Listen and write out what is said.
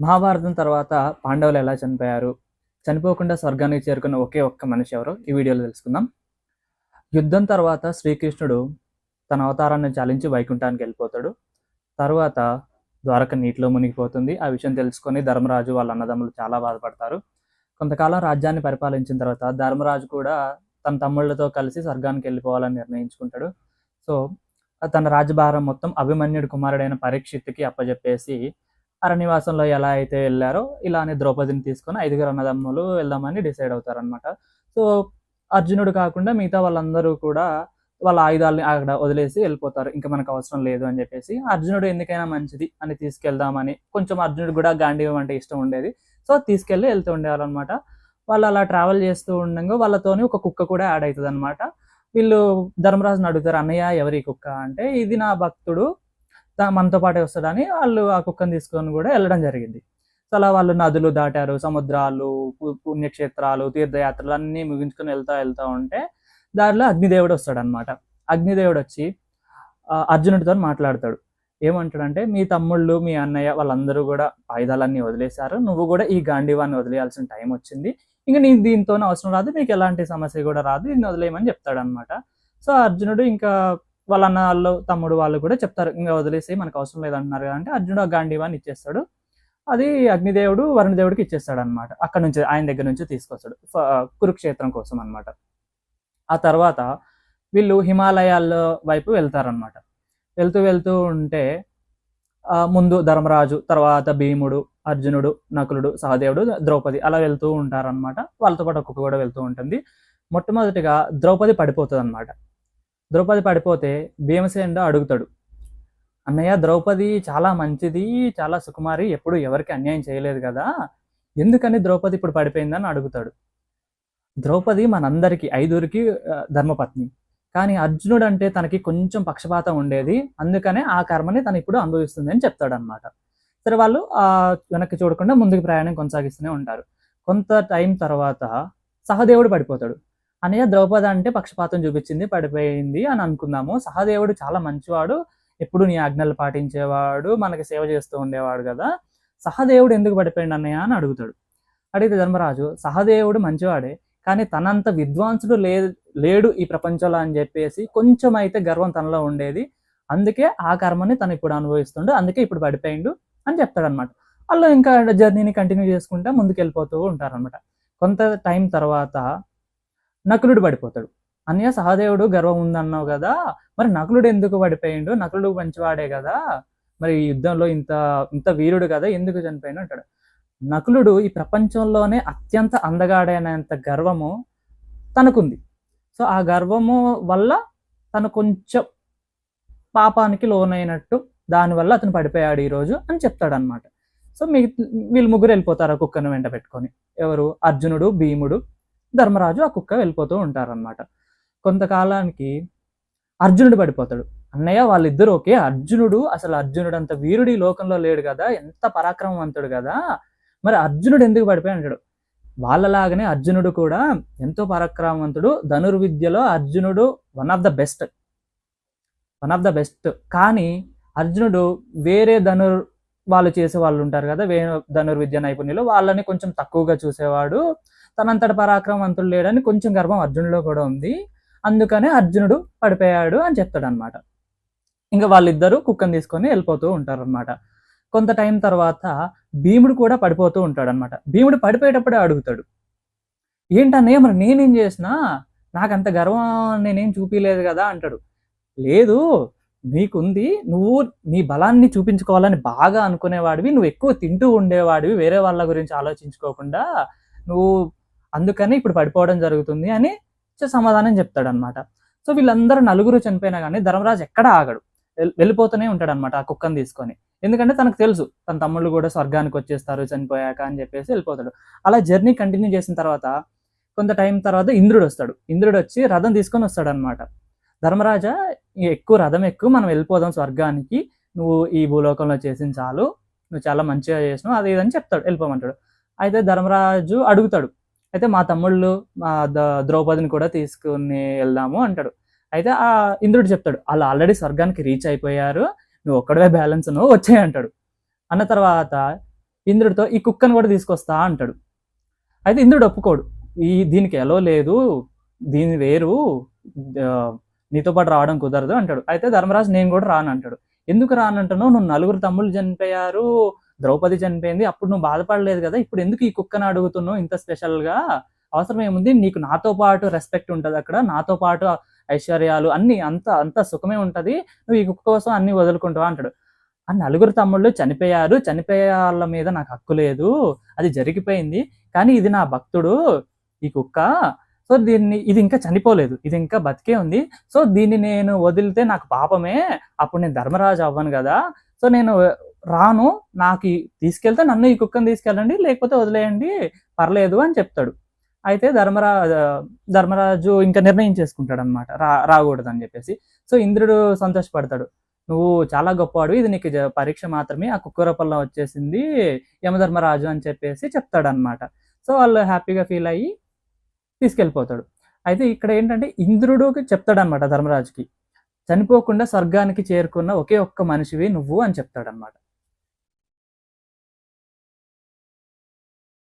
మహాభారతం తర్వాత పాండవులు ఎలా చనిపోయారు? చనిపోకుండా స్వర్గానికి చేరుకున్న ఒకే ఒక్క మనిషి ఎవరో? ఈ వీడియోలో తెలుసుకుందాం. యుద్ధం తర్వాత శ్రీకృష్ణుడు తన అవతారాన్ని చాలించి వైకుంఠానికి వెళ్ళిపోతాడు. తర్వాత ద్వారక నీటిలో మునిగిపోతుంది. ఆ విషయం తెలుసుకొని ధర్మరాజు వాళ్ళ అన్నదమ్ములు చాలా బాధపడతారు. కొంతకాలం రాజ్యాన్ని పరిపాలించిన తర్వాత ధర్మరాజు కూడా తన తమ్ముళ్ళతో కలిసి స్వర్గానికి వెళ్ళిపోవాలని నిర్ణయించుకుంటాడు. సో తన రాజభారం మొత్తం అభిమన్యుడి కుమారుడైన పరీక్షిత్తుకి అప్పజెప్పేసి అరణ్యవాసంలో ఎలా అయితే వెళ్ళారో ఇలానే ద్రౌపదిని తీసుకొని ఐదుగురు అన్నదమ్ములు వెళ్దామని డిసైడ్ అవుతారనమాట సో అర్జునుడు కాకుండా మిగతా వాళ్ళందరూ కూడా వాళ్ళ ఆయుధాలని అక్కడ వదిలేసి వెళ్ళిపోతారు. ఇంకా మనకు అవసరం లేదు అని చెప్పేసి అర్జునుడు ఎందుకైనా మంచిది అని తీసుకెళ్దామని కొంచెం అర్జునుడు కూడా గాంధీవం అంటే ఇష్టం ఉండేది. సో తీసుకెళ్ళి వెళ్తూ ఉండేవారు అనమాట వాళ్ళు అలా ట్రావెల్ చేస్తూ ఉండగా వాళ్ళతోని ఒక కుక్క కూడా యాడ్ అవుతుంది అనమాట వీళ్ళు ధర్మరాజుని అడుగుతారు అన్నయ్య ఎవరి కుక్క? అంటే ఇది నా భక్తుడు మనతో పాటే వస్తాడని వాళ్ళు ఆ కుక్కను తీసుకొని కూడా వెళ్ళడం జరిగింది. సో అలా వాళ్ళు నదులు దాటారు సముద్రాలు పు- పుణ్యక్షేత్రాలు తీర్థయాత్రలు అన్నీ ముగించుకొని వెళ్తా వెళ్తా ఉంటే దారిలో అగ్నిదేవుడు వస్తాడు అనమాట అగ్నిదేవుడు వచ్చి అర్జునుడితో మాట్లాడతాడు. ఏమంటాడంటే మీ తమ్ముళ్ళు మీ అన్నయ్య వాళ్ళందరూ కూడా ఆయుధాలన్నీ వదిలేశారు. నువ్వు కూడా ఈ గాంధీవాన్ని వదిలేయాల్సిన టైం వచ్చింది. ఇంకా నీ దీంతో అవసరం రాదు. మీకు ఎలాంటి సమస్య కూడా రాదు. దీన్ని వదిలేయమని చెప్తాడనమాట సో అర్జునుడు ఇంకా వాళ్ళ అన్న వాళ్ళు తమ్ముడు వాళ్ళు కూడా చెప్తారు ఇంకా వదిలేసి మనకు అవసరం లేదంటున్నారు కదా అంటే అర్జునుడు ఆ గాంధీవాన్ని ఇచ్చేస్తాడు. అది అగ్నిదేవుడు వరుణదేవుడికి ఇచ్చేస్తాడు అనమాట అక్కడ నుంచి ఆయన దగ్గర నుంచి తీసుకొస్తాడు. కురుక్షేత్రం కోసం అన్నమాట. ఆ తర్వాత వీళ్ళు హిమాలయాల వైపు వెళ్తారనమాట వెళ్తూ వెళ్తూ ఉంటే ముందు ధర్మరాజు తర్వాత భీముడు అర్జునుడు నకులుడు సహదేవుడు ద్రౌపది అలా వెళ్తూ ఉంటారనమాట వాళ్ళతో పాటు ఒక్కొక్క కూడా వెళ్తూ ఉంటుంది. మొట్టమొదటిగా ద్రౌపది పడిపోతుంది అనమాట ద్రౌపది పడిపోతే భీమసేనుడు అడుగుతాడు అన్నయ్య ద్రౌపది చాలా మంచిది చాలా సుకుమారి ఎప్పుడు ఎవరికి అన్యాయం చేయలేదు కదా ఎందుకని ద్రౌపది ఇప్పుడు పడిపోయిందని అడుగుతాడు. ద్రౌపది మనందరికీ ఐదుగురికి ధర్మపత్ని. కానీ అర్జునుడు అంటే తనకి కొంచెం పక్షపాతం ఉండేది అందుకనే ఆ కర్మని తను ఇప్పుడు అనుభవిస్తుంది అని చెప్తాడు అనమాట సరే వాళ్ళు ఆ వెనక్కి చూడకుండా ముందుకు ప్రయాణం కొనసాగిస్తూనే ఉంటారు. కొంత టైం తర్వాత సహదేవుడు పడిపోతాడు. అన్నయ్య ద్రౌపది అంటే పక్షపాతం చూపించింది పడిపోయింది అని అనుకుందాము. సహదేవుడు చాలా మంచివాడు ఎప్పుడు నీ ఆజ్ఞలు పాటించేవాడు మనకి సేవ చేస్తూ ఉండేవాడు కదా. సహదేవుడు ఎందుకు పడిపోయింది అన్నయ్య అని అడుగుతాడు. అడిగితే ధర్మరాజు సహదేవుడు మంచివాడే కానీ తనంత విద్వాంసుడు లే లేడు ఈ ప్రపంచంలో అని చెప్పేసి కొంచెం అయితే గర్వం తనలో ఉండేది. అందుకే ఆ కర్మని తను ఇప్పుడు అనుభవిస్తుండు అందుకే ఇప్పుడు పడిపోయిండు అని చెప్తాడనమాట వాళ్ళు ఇంకా జర్నీని కంటిన్యూ చేసుకుంటా ముందుకు వెళ్ళిపోతూ ఉంటారనమాట కొంత టైం తర్వాత నకులుడు పడిపోతాడు. అన్నయ్య సహదేవుడు గర్వం ఉందన్నావు కదా మరి నకులుడు ఎందుకు పడిపోయిండు? నకులుడు మంచివాడే కదా మరి యుద్ధంలో ఇంత ఇంత వీరుడు కదా ఎందుకు చనిపోయిండు అంటాడు. నకులుడు ఈ ప్రపంచంలోనే అత్యంత అందగాడైనంత గర్వము తనకుంది. సో ఆ గర్వము వల్ల తను కొంచెం పాపానికి లోనైనట్టు దానివల్ల అతను పడిపోయాడు ఈరోజు అని చెప్తాడు అనమాట సో మీ వీళ్ళు ముగ్గురు వెళ్ళిపోతారు ఆ కుక్కను వెంట పెట్టుకొని. ఎవరు? అర్జునుడు భీముడు. ధర్మరాజు ఆ కుక్క వెళ్ళిపోతూ ఉంటారనమాట కొంతకాలానికి అర్జునుడు పడిపోతాడు. అన్నయ్య వాళ్ళిద్దరు ఓకే అర్జునుడు అసలు అర్జునుడు అంత వీరుడు ఈ లోకంలో లేడు కదా ఎంత పరాక్రమవంతుడు కదా మరి అర్జునుడు ఎందుకు పడిపోయి అంటాడు. వాళ్ళలాగనే అర్జునుడు కూడా ఎంతో పరాక్రమవంతుడు ధనుర్విద్యలో అర్జునుడు one of the best one of the best కానీ అర్జునుడు వేరే ధనుర్ వాళ్ళు చేసే వాళ్ళు ఉంటారు కదా వేరే ధనుర్విద్య నైపుణ్యులు వాళ్ళని కొంచెం తక్కువగా చూసేవాడు. తనంతటి పరాక్రమవంతుడు లేడని కొంచెం గర్వం అర్జునుడిలో కూడా ఉంది. అందుకనే అర్జునుడు పడిపోయాడు అని చెప్తాడు అనమాట ఇంకా వాళ్ళిద్దరూ కుక్కను తీసుకొని వెళ్ళిపోతూ ఉంటారు అనమాట కొంత టైం తర్వాత భీముడు కూడా పడిపోతూ ఉంటాడు అనమాట భీముడు పడిపోయేటప్పుడే అడుగుతాడు ఏంటనే మరి నేనేం చేసినా నాకంత గర్వం నేనేం చూపించలేదు కదా అంటాడు. లేదు నీకుంది నువ్వు నీ బలాన్ని చూపించుకోవాలని బాగా అనుకునేవాడివి నువ్వు ఎక్కువ తింటూ ఉండేవాడివి వేరే వాళ్ళ గురించి ఆలోచించుకోకుండా నువ్వు అందుకని ఇప్పుడు పడిపోవడం జరుగుతుంది అని సమాధానం చెప్తాడు అనమాట సో వీళ్ళందరూ నలుగురు చనిపోయినా కానీ ధర్మరాజు ఎక్కడ ఆగడు. వెళ్ళిపోతూనే ఉంటాడు అనమాట ఆ కుక్కను తీసుకొని. ఎందుకంటే తనకు తెలుసు తన తమ్ముళ్ళు కూడా స్వర్గానికి వచ్చేస్తారు చనిపోయాక అని చెప్పేసి వెళ్ళిపోతాడు. అలా జర్నీ కంటిన్యూ చేసిన తర్వాత కొంత టైం తర్వాత ఇంద్రుడు వస్తాడు. ఇంద్రుడు వచ్చి రథం తీసుకొని వస్తాడు అనమాట ధర్మరాజా ఎక్కువ రథం ఎక్కువ మనం వెళ్ళిపోదాం స్వర్గానికి. నువ్వు ఈ భూలోకంలో చేసిన చాలు. నువ్వు చాలా మంచిగా చేసినావు అది ఇదని చెప్తాడు వెళ్ళిపోమంటాడు. అయితే ధర్మరాజు అడుగుతాడు అయితే మా తమ్ముళ్ళు మా ద- ద్రౌపదిని కూడా తీసుకుని వెళ్దాము అంటాడు. అయితే ఆ ఇంద్రుడు చెప్తాడు వాళ్ళు ఆల్రెడీ స్వర్గానికి రీచ్ అయిపోయారు నువ్వు ఒక్కడవే బ్యాలెన్స్ నువ్వు వచ్చాయి అంటాడు. అన్న తర్వాత ఇంద్రుడితో ఈ కుక్కను కూడా తీసుకొస్తా అంటాడు. అయితే ఇంద్రుడు ఒప్పుకోడు ఈ దీనికి ఎలో లేదు దీని వేరు నీతో పాటు రావడం కుదరదు అంటాడు. అయితే ధర్మరాజు నేను కూడా రాను అంటాడు. ఎందుకు రానంటున్నావు? నువ్వు నలుగురు తమ్ముళ్ళు చనిపోయారు ద్రౌపది చనిపోయింది. అప్పుడు నువ్వు బాధపడలేదు కదా ఇప్పుడు ఎందుకు ఈ కుక్కను అడుగుతున్నావు? ఇంత స్పెషల్గా? అవసరం ఏముంది? నీకు నాతో పాటు రెస్పెక్ట్ ఉంటుంది అక్కడ. నాతో పాటు ఐశ్వర్యాలు అన్ని అంత అంత సుఖమే ఉంటది. నువ్వు ఈ కుక్క కోసం అన్ని వదులుకుంటావా? అంటాడు. ఆ నలుగురు తమ్ముళ్ళు చనిపోయారు. చనిపోయే వాళ్ళ మీద నాకు హక్కు లేదు. అది జరిగిపోయింది. కానీ ఇది నా భక్తుడు ఈ కుక్క. సో దీన్ని ఇది ఇంకా చనిపోలేదు. ఇది ఇంకా బతికే ఉంది. సో దీన్ని నేను వదిలితే నాకు పాపమే. అప్పుడు నేను ధర్మరాజు అవ్వను కదా. సో నేను రాను నాకు తీసుకెళ్తే నన్ను ఈ కుక్కను తీసుకెళ్ళండి లేకపోతే వదిలేయండి పర్లేదు అని చెప్తాడు. అయితే ధర్మరా ధర్మరాజు ఇంకా నిర్ణయం చేసుకుంటాడు అనమాట రా రాకూడదు అని చెప్పేసి. సో ఇంద్రుడు సంతోషపడతాడు. నువ్వు చాలా గొప్పవాడు ఇది నీకు పరీక్ష మాత్రమే ఆ కుక్క రూపంలో వచ్చేసింది యమధర్మరాజు అని చెప్పేసి చెప్తాడు అనమాట సో వాళ్ళు హ్యాపీగా ఫీల్ అయ్యి తీసుకెళ్ళిపోతాడు. అయితే ఇక్కడ ఏంటంటే ఇంద్రుడుకి చెప్తాడు అనమాట ధర్మరాజుకి చనిపోకుండా స్వర్గానికి చేరుకున్న ఒకే ఒక్క మనిషివి నువ్వు అని చెప్తాడనమాట